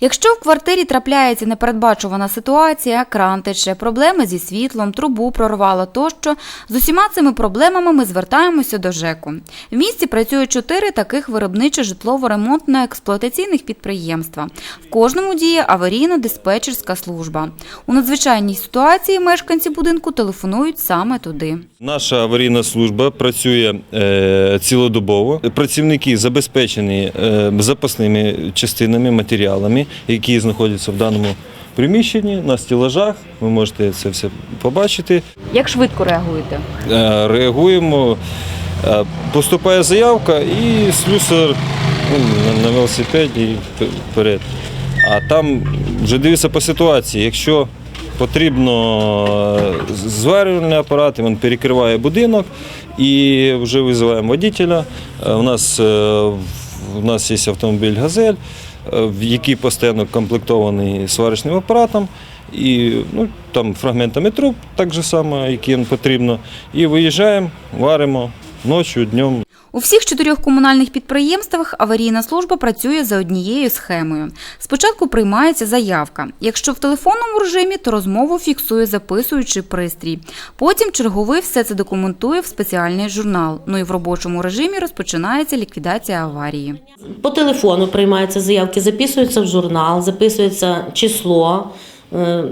Якщо в квартирі трапляється непередбачувана ситуація, кран тече, проблеми зі світлом, трубу прорвало тощо, з усіма цими проблемами ми звертаємося до ЖЕКу. В місті працює чотири таких виробничо-житлово-ремонтно-експлуатаційних підприємства. В кожному діє аварійно-диспетчерська служба. У надзвичайній ситуації мешканці будинку телефонують саме туди. Наша аварійна служба працює е, цілодобово. Працівники забезпечені е, запасними частинами, матеріалами, які знаходяться в даному приміщенні на стілажах. Ви можете це все побачити. Як швидко реагуєте? Е, реагуємо. Е, Поступає заявка і слюсар ну, на- велосипеді вперед. А там вже дивиться по ситуації. Якщо потрібно е, зварювальний апарат, він перекриває будинок і вже визиваємо водителя. У нас, у нас є автомобіль Газель, який постійно комплектований сварочним апаратом. І ну, там фрагментами труб, так же само, які їм потрібно. І виїжджаємо, варимо ночі, днем. У всіх чотирьох комунальних підприємствах аварійна служба працює за однією схемою. Спочатку приймається заявка. Якщо в телефонному режимі, то розмову фіксує записуючий пристрій. Потім черговий все це документує в спеціальний журнал. Ну і в робочому режимі розпочинається ліквідація аварії. По телефону приймаються заявки, записуються в журнал, записується число. Е,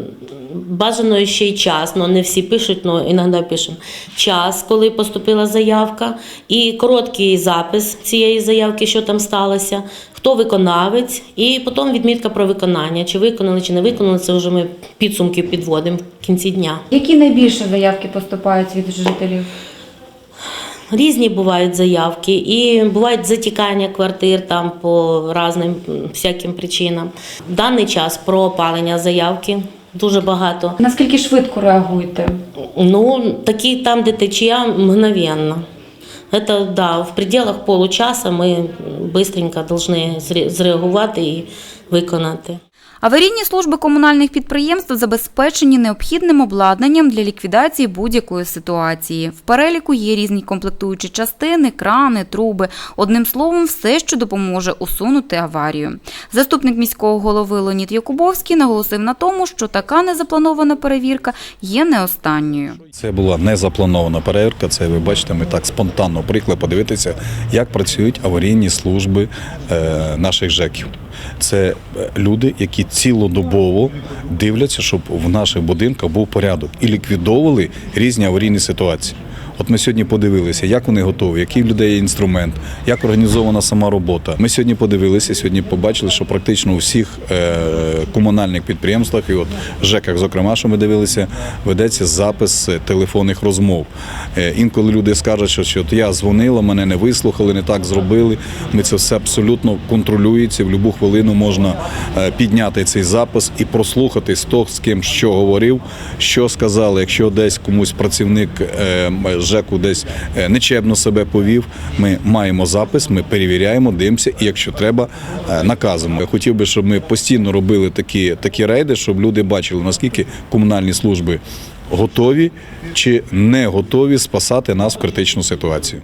Бажано ще й час, але не всі пишуть, але іноді пишемо час, коли поступила заявка, і короткий запис цієї заявки, що там сталося, хто виконавець, і потім відмітка про виконання. Чи виконали, чи не виконали, це вже ми підсумки підводимо в кінці дня. Які найбільше заявки поступають від жителів? Різні бувають заявки, і бувають затікання квартир там по різним всяким причинам. В даний час про опалення заявки дуже багато. Наскільки швидко реагуєте? Ну, такі там, де течія, мгновенно. Это, да, в пределах получаса ми швидко повинні зреагувати і виконати. Аварійні служби комунальних підприємств забезпечені необхідним обладнанням для ліквідації будь-якої ситуації. В переліку є різні комплектуючі частини, крани, труби. Одним словом, все, що допоможе усунути аварію. Заступник міського голови Леонід Якубовський наголосив на тому, що така незапланована перевірка є не останньою. Це була незапланована перевірка. Це ви бачите, ми так спонтанно приїхали подивитися, як працюють аварійні служби е, наших ЖЕКів. Це е, люди, які цілодобово дивляться, щоб в наших будинках був порядок і ліквідовували різні аварійні ситуації. От ми сьогодні подивилися, як вони готові, який в людей є інструмент, як організована сама робота. Ми сьогодні подивилися, сьогодні побачили, що практично у всіх е, комунальних підприємствах, і от ЖЕКах, зокрема, що ми дивилися, ведеться запис е, телефонних розмов. Е, інколи люди скажуть, що, от я дзвонила, мене не вислухали, не так зробили. Ми це все абсолютно контролюється. В будь-яку хвилину можна підняти цей запис і прослухати з того, з ким що говорив, що сказали. Якщо десь комусь працівник ЖЕКу десь е, нечебно себе повів, ми маємо запис, ми перевіряємо, дивимося, і якщо треба, е, наказуємо. Я хотів би, щоб ми постійно робили такі, такі рейди, щоб люди бачили, наскільки комунальні служби готові чи не готові спасати нас в критичну ситуацію.